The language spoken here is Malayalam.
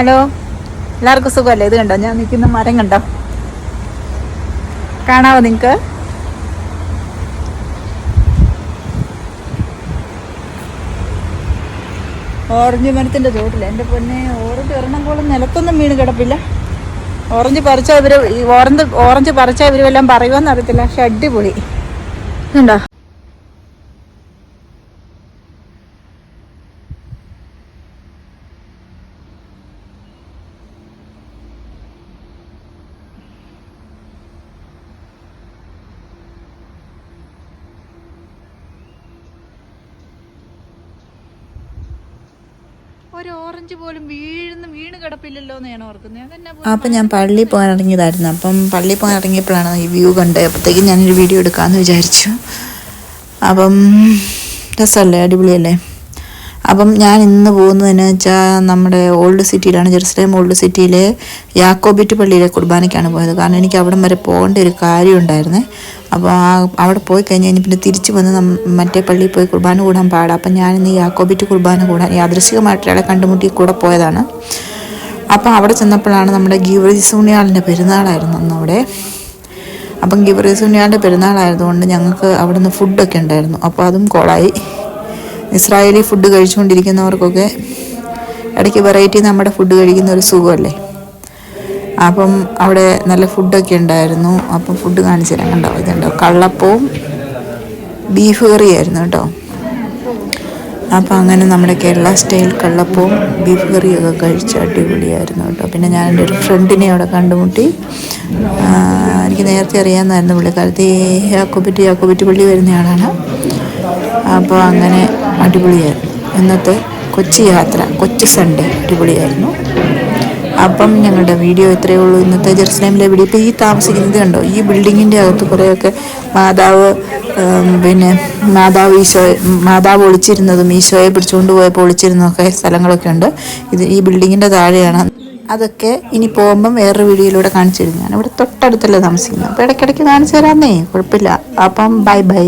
ഹലോ? എല്ലാവർക്കും സുഖമല്ലേ? ഇത് കണ്ടോ? ഞാൻ നിൽക്കുന്ന മരം കണ്ടോ? കാണാവോ നിങ്ങൾക്ക്? ഓറഞ്ച് മരത്തിന്റെ ചോട്ടില്ല എന്റെ പൊന്നെ ഓറഞ്ച് ഒരെണ്ണം പോലും നിലത്തൊന്നും വീണ് കിടപ്പില്ല. ഓറഞ്ച് പറിച്ചാൽ ഇവർ ഓറഞ്ച് ഓറഞ്ച് പറിച്ചാൽ ഇവരുമെല്ലാം പറയുമെന്ന് അറിയത്തില്ല പക്ഷെ അടിപൊളി. ഉണ്ടോ ഒരു ഓറഞ്ച് പോലും വീഴുന്ന വീണ് കിടപ്പില്ലല്ലോ എന്ന് ഞാൻ ഓർക്കുന്നത് അപ്പം ഞാൻ പള്ളിയിൽ പോകാൻ ഇറങ്ങിയതായിരുന്നു അപ്പം പള്ളി പോകാൻ ഇറങ്ങിയപ്പോഴാണ് ഈ വ്യൂ കണ്ടത് അപ്പോഴത്തേക്കും ഞാനൊരു വീഡിയോ എടുക്കാമെന്ന് വിചാരിച്ചു. അപ്പം രസമല്ലേ? അടിപൊളിയല്ലേ? അപ്പം ഞാൻ ഇന്ന് പോകുന്നതെന്ന് വെച്ചാൽ നമ്മുടെ ഓൾഡ് സിറ്റിയിലാണ് ജെറുസലേം ഓൾഡ് സിറ്റിയിലെ യാക്കോബിറ്റ് പള്ളിയിലെ കുർബാനയ്ക്കാണ് പോയത്. കാരണം എനിക്ക് അവിടം വരെ പോകേണ്ട ഒരു കാര്യം ഉണ്ടായിരുന്നേ അപ്പോൾ ആ അവിടെ പോയി കഴിഞ്ഞാൽ ഇനി പിന്നെ തിരിച്ച് വന്ന് മറ്റേ പള്ളിയിൽ പോയി കുർബാന കൂടാൻ പാടാം. അപ്പം ഞാൻ ഇന്ന് യാക്കോബിറ്റ് കുർബാന കൂടാൻ യാദൃശികമായിട്ട് കണ്ടുമുട്ടി കൂടെ പോയതാണ്. അപ്പം അവിടെ ചെന്നപ്പോഴാണ് നമ്മുടെ ഗീവറിസൂണിയാളിന്റെ പെരുന്നാളായിരുന്നു അന്ന് അവിടെ അപ്പം ഗിവറിസൂണിയാളിന്റെ പെരുന്നാളായതുകൊണ്ട് ഞങ്ങൾക്ക് അവിടെ നിന്ന് ഫുഡൊക്കെ ഉണ്ടായിരുന്നു. അപ്പോൾ അതും കോളായി. ഇസ്രായേലി ഫുഡ് കഴിച്ചുകൊണ്ടിരിക്കുന്നവർക്കൊക്കെ ഇടയ്ക്ക് വെറൈറ്റി നമ്മുടെ ഫുഡ് കഴിക്കുന്ന ഒരു സുഖമല്ലേ? അപ്പം അവിടെ നല്ല ഫുഡൊക്കെ ഉണ്ടായിരുന്നു. അപ്പം ഫുഡ് കാണിച്ചു തരാൻ കണ്ടോ? ഇതുണ്ടോ? കള്ളപ്പവും ബീഫ് കറിയായിരുന്നു കേട്ടോ. അപ്പം അങ്ങനെ നമ്മുടെ കേരള സ്റ്റൈൽ കള്ളപ്പവും ബീഫ് കറിയൊക്കെ കഴിച്ച് അടിപൊളിയായിരുന്നു കേട്ടോ. പിന്നെ ഞാൻ എന്റെ ഒരു ഫ്രണ്ടിനെ അവിടെ കണ്ടുമുട്ടി. എനിക്ക് നേരത്തെ അറിയാമെന്നായിരുന്നു പുള്ളിക്കാലത്ത് ഈ യാക്കോബിറ്റ് യാക്കോബിറ്റ് പള്ളി വരുന്നയാളാണ് അപ്പോൾ അങ്ങനെ അടിപൊളിയായിരുന്നു ഇന്നത്തെ കൊച്ചി യാത്ര കൊച്ചി സൺഡേ അടിപൊളിയായിരുന്നു. അപ്പം ഞങ്ങളുടെ വീഡിയോ ഇത്രയേ ഉള്ളൂ. ഇന്നത്തെ ജെറുസലേമിലെ വീഡിയോ. ഇപ്പോൾ ഈ താമസിക്കുന്നത് കണ്ടോ? ഈ ബിൽഡിങ്ങിന്റെ അകത്ത് കുറേയൊക്കെ മാതാവ് പിന്നെ മാതാവ് ഈശോ മാതാവ് ഒളിച്ചിരുന്നതും ഈശോയെ പിടിച്ചുകൊണ്ട് പോയപ്പോൾ ഒളിച്ചിരുന്നതൊക്കെ സ്ഥലങ്ങളൊക്കെ ഉണ്ട്. ഇത് ഈ ബിൽഡിങ്ങിന്റെ താഴെയാണ്. അതൊക്കെ ഇനി പോകുമ്പം വേറൊരു വീഡിയോയിലൂടെ കാണിച്ചു തരും. ഞാൻ ഇവിടെ തൊട്ടടുത്തല്ലേ താമസിക്കുന്നത്. അപ്പോൾ ഇടയ്ക്കിടയ്ക്ക് കാണിച്ചു തരാമെന്നേ. കുഴപ്പമില്ല. അപ്പം ബൈ ബൈ.